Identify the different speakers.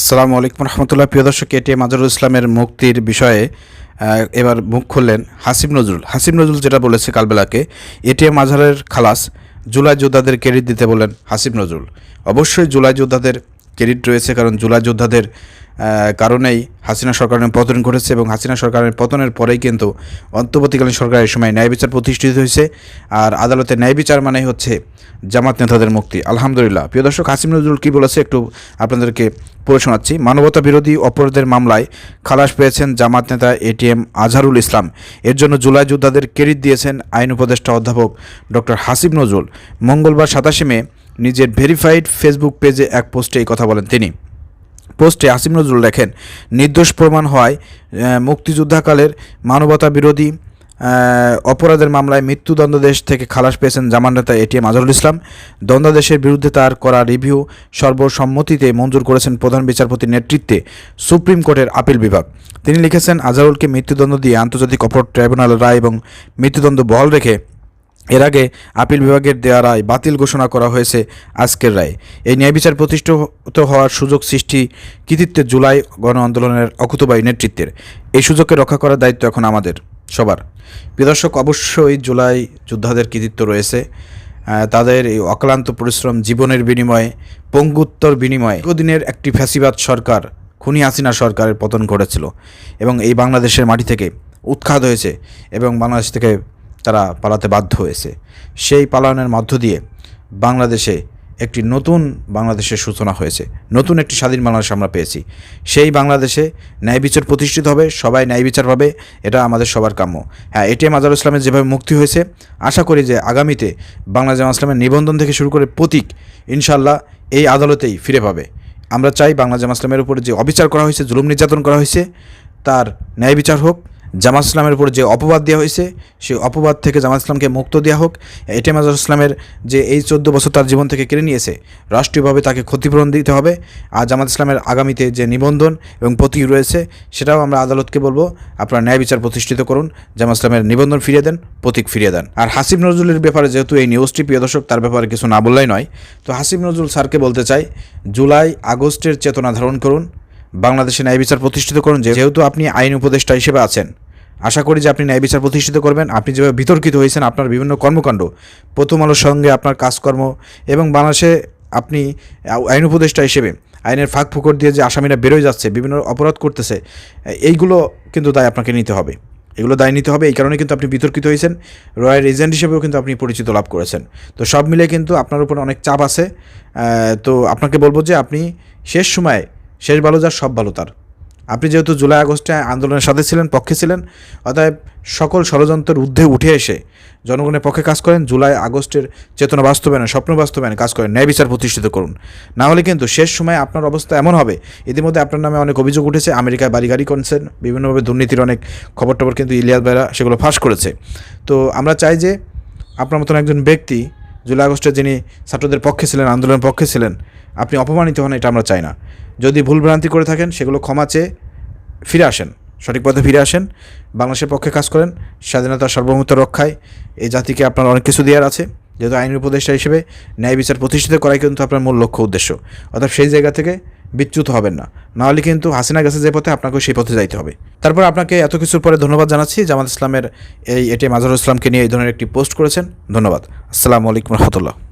Speaker 1: আসসালামু আলাইকুম রহমতুল্লাহ। প্রিয় দর্শক এটিএম আজরুল ইসলামের মুক্তির বিষয়ে এবার মুখ খুললেন হাসিম নজরুল। হাসিম নজরুল যেটা বলেছে কালবেলাকে, এটিএম মাজারের খালাস, জুলাই যোদ্ধাদের ক্রেডিট দিতে বলেন হাসিম নজরুল। অবশ্যই জুলাই যোদ্ধাদের ক্রেডিট রয়েছে কারণ জুলাই যোদ্ধাদের কারণেই হাসিনা সরকারের পতন ঘটেছে এবং হাসিনা সরকারের পতনের পরেই কিন্তু অন্তর্বর্তীকালীন সরকারের সময় ন্যায় বিচার প্রতিষ্ঠিত হয়েছে। আর আদালতে ন্যায় বিচার মানেই হচ্ছে জামাত নেতাদের মুক্তি। আলহামদুলিল্লাহ। প্রিয় দর্শক, হাসিম নজরুল কী বলেছে একটু আপনাদেরকে পড়ে শোনাচ্ছি। মানবতা বিরোধী অপরাধের মামলায় খালাস পেয়েছেন জামাত নেতা এটিএম আজহারুল ইসলাম। এর জন্য জুলাই যোদ্ধাদের ক্রেডিট দিয়েছেন আইন উপদেষ্টা অধ্যাপক ডক্টর হাসিব নজরুল। মঙ্গলবার সাতাশে মে নিজের ভেরিফাইড ফেসবুক পেজে এক পোস্টে এই কথা বলেন তিনি। পোস্টে আসিম নজরুল লেখেন নির্দোষ প্রমাণ আহ, মুক্তিযুদ্ধাকালের মানবতা বিরোধী অপরাধের মামলায় মৃত্যুদণ্ডাদেশ থেকে খালাস পেয়েছেন জামান নেতা এটিএম আজহারুল ইসলাম। দণ্ডাদেশের বিরুদ্ধে তার করা রিভিউ সর্বসম্মতিতে মঞ্জুর করেছেন প্রধান বিচারপতির নেতৃত্বে সুপ্রিম কোর্টের আপিল বিভাগ। তিনি লিখেছেন আজহারুলকে মৃত্যুদণ্ড দিয়ে আন্তর্জাতিক অপরাধ ট্রাইব্যুনাল রায় এবং মৃত্যুদণ্ড বহাল রেখে এর আগে আপিল বিভাগের দেওয়া রায় বাতিল ঘোষণা করা হয়েছে আজকের রায়। এই ন্যায় বিচার প্রতিষ্ঠিত হওয়ার সুযোগ সৃষ্টি কৃতিত্বের জুলাই গণ আন্দোলনের অকুতবায়ী নেতৃত্বের। এই সুযোগকে রক্ষা করার দায়িত্ব এখন আমাদের, সবার। প্রিয়দর্শক অবশ্যই জুলাই যোদ্ধাদের কৃতিত্ব রয়েছে। তাদের এই অক্লান্ত পরিশ্রম, জীবনের বিনিময়ে, পঙ্গুত্তর বিনিময়ে দীর্ঘদিনের একটি ফ্যাসিবাদ সরকার, খুনি হাসিনা সরকারের পতন ঘটেছিল এবং এই বাংলাদেশের মাটি থেকে উৎখাত হয়েছে এবং বাংলাদেশ থেকে তারা পালাতে বাধ্য হয়েছে। সেই পালানোর মধ্য দিয়ে বাংলাদেশে একটি নতুন বাংলাদেশের সূচনা হয়েছে। নতুন একটি স্বাধীন বাংলাদেশ আমরা পেয়েছি। সেই বাংলাদেশে ন্যায় বিচার প্রতিষ্ঠিত হবে, সবাই ন্যায় বিচার পাবে, এটা আমাদের সবার কাম্য। হ্যাঁ এটিএম আজহার ইসলামের যেভাবে মুক্তি হয়েছে, আশা করি যে আগামীতে বাংলা জামা ইসলামের নিবন্ধন থেকে শুরু করে প্রতীক ইনশাল্লাহ এই আদালতেই ফিরে পাবে। আমরা চাই বাংলা জামা ইসলামের উপরে যে অবিচার করা হয়েছে, জুলুম নির্যাতন করা হয়েছে, তার ন্যায় বিচার হোক জামাত ইসলামের উপর যে অপবাদ দেওয়া হয়েছে, সেই অপবাদ থেকে জামাত ইসলামকে মুক্ত দেওয়া হোক। এটিএম আজহার ইসলামের যে এই চোদ্দ বছর তার জীবন থেকে কেড়ে নিয়েছে। রাষ্ট্রীয়ভাবে তাকে ক্ষতিপূরণ দিতে হবে। আর জামাত ইসলামের আগামীতে যে নিবন্ধন এবং প্রতীক রয়েছে, সেটাও আমরা আদালতকে বলব। আপনারা ন্যায় বিচার প্রতিষ্ঠিত করুন। জামাত ইসলামের নিবন্ধন ফিরিয়ে দেন, প্রতীক ফিরিয়ে দেন। আর হাসিব নজরুলের ব্যাপারে যেহেতু এই নিউজটি, প্রিয় দর্শক, তার ব্যাপারে কিছু না বললেই নয়। তো হাসিব নজরুল স্যারকে বলতে চাই, জুলাই আগস্টের চেতনা ধারণ করুন। বাংলাদেশে ন্যায় বিচার প্রতিষ্ঠিত করুন, যেহেতু আপনি আইন উপদেষ্টা হিসেবে আছেন। আশা করি যে আপনি ন্যায় বিচার প্রতিষ্ঠিত করবেন। আপনি যেভাবে বিতর্কিত হয়েছেন, আপনার বিভিন্ন কর্মকাণ্ড, প্রথম আলোর সঙ্গে আপনার কাজকর্ম এবং বাংলাদেশে আপনি আইন উপদেষ্টা হিসেবে আইনের ফাঁক ফুকর দিয়ে যে আসামিরা বেরোয় যাচ্ছে, বিভিন্ন অপরাধ করতেছে, এইগুলো কিন্তু দায় আপনাকে নিতে হবে। এগুলো দায় নিতে হবে, এই কারণে কিন্তু আপনি বিতর্কিত হয়েছেন। রয়্যাল এজেন্ট হিসেবেও কিন্তু আপনি পরিচিত লাভ করেছেন। তো সব মিলে কিন্তু আপনার উপর অনেক চাপ আছে। তো আপনাকে বলব যে আপনি শেষ সময়ে শেষ ভালো যার, সব ভালো তার। আপনি যেহেতু জুলাই আগস্টে আন্দোলনের সাথে ছিলেন, পক্ষে ছিলেন, অতএব সকল ষড়যন্ত্রের ঊর্ধ্বে উঠে এসে জনগণের পক্ষে কাজ করেন, জুলাই আগস্টের চেতনা বাস্তবায়নে, স্বপ্ন বাস্তবায়নে কাজ করেন, ন্যায় বিচার প্রতিষ্ঠিত করুন। না হলে কিন্তু শেষ সময় আপনার অবস্থা এমন হবে, ইতিমধ্যে আপনার নামে অনেক অভিযোগ উঠেছে, আমেরিকায় বাড়ি গাড়ি করছেন, বিভিন্নভাবে দুর্নীতির অনেক খবর টবর কিন্তু ইলিয়াস ভাইরা সেগুলো ফাঁস করেছে। তো আমরা চাই যে আপনার মতন একজন ব্যক্তি, জুলাই আগস্টে যিনি ছাত্রদের পক্ষে ছিলেন, আন্দোলনের পক্ষে ছিলেন, আপনি অপমানিত হন, এটা আমরা চাই না। যদি ভুলভ্রান্তি করে থাকেন, সেগুলো ক্ষমা চেয়ে ফিরে আসেন। সঠিক পথে ফিরে আসেন, বাংলাদেশের পক্ষে কাজ করেন, স্বাধীনতা সার্বভৌমত্ব রক্ষায়। এই জাতিকে আপনার অনেক কিছু দেওয়ার আছে, যেহেতু আইন উপদেষ্টা হিসেবে ন্যায় বিচার প্রতিষ্ঠিত করাই কিন্তু আপনার মূল লক্ষ্য, উদ্দেশ্য। অর্থাৎ সেই জায়গা থেকে বিচ্যুত হবেন না। নাহলে কিন্তু হাসিনা গেছে যে পথে, আপনাকেও সেই পথে যাইতে হবে। তারপর আপনাকে এত কিছুর পরে ধন্যবাদ জানাচ্ছি, জামাত ইসলামের এই এটি আজহারুল ইসলামকে নিয়ে এই ধরনের একটি পোস্ট করেছেন। ধন্যবাদ। আসসালামু আলাইকুম রহমতুল্লাহ।